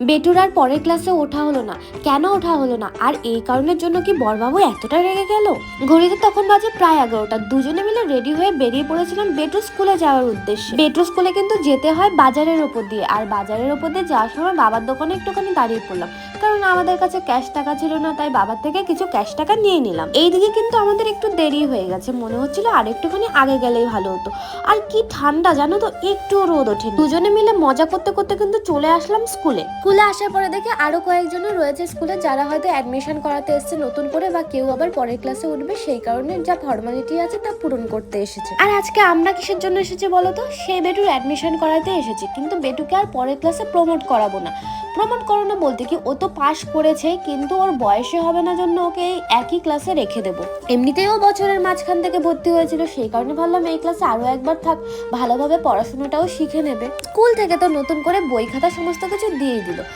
বেটুর আর পরের ক্লাসে ওঠা হলো না। কেন ওঠা হলো না? আর এই কারণের জন্য কি বরবাবু এতটা রেগে গেল? ঘড়িতে তখন বাজে প্রায় এগারোটা। দুজনে মিলে রেডি হয়ে বেরিয়ে পড়েছিলাম বেটু স্কুলে যাওয়ার উদ্দেশ্যে। বেটু স্কুলে কিন্তু যেতে হয় বাজারের ওপর দিয়ে। আর বাজারের ওপর দিয়ে যাওয়ার সময় বাবার দোকানে একটুখানি দাঁড়িয়ে পড়লাম। কারণ আমাদের কাছে ক্যাশ টাকা ছিল না, তাই বাবার থেকে কিছু ক্যাশ টাকা নিয়ে নিলাম। এইদিকে কিন্তু আমাদের একটু দেরি হয়ে গেছে। মনে হচ্ছিল আর একটুখানি আগে গেলেই ভালো হতো। আর কি ঠান্ডা জানো তো একটু রোদ ওঠে দুজনে মিলে মজা করতে করতে কিন্তু চলে আসলাম স্কুলে স্কুলে আসার পরে দেখে আরও কয়েকজনও রয়েছে স্কুলে যারা হয়তো অ্যাডমিশন করাতে এসছে, নতুন করে বা কেউ আবার পরের ক্লাসে উঠবে, সেই কারণে যা ফর্মালিটি আছে তা পূরণ করতে এসেছে। আর আজকে আমরা কিসের জন্য এসেছি বলতো? তো সে বেটুর অ্যাডমিশন করাতে এসেছি, কিন্তু বেটুকে আর পরের ক্লাসে প্রমোট করাবো না। প্রমোট না বলতে কি ও তো পাশ করেছে, কিন্তু ওর বয়সে হবে না জন্য ওকে একই ক্লাসে রেখে দেবো। এমনিতেও বছরের মাঝখান থেকে ভর্তি হয়েছিল, সেই কারণে ভাবলাম এই ক্লাসে আরও একবার থাক, ভালোভাবে পড়াশোনাটাও শিখে নেবে। স্কুল থেকে তো নতুন করে বই খাতা সমস্ত কিছু দিয়ে দিল।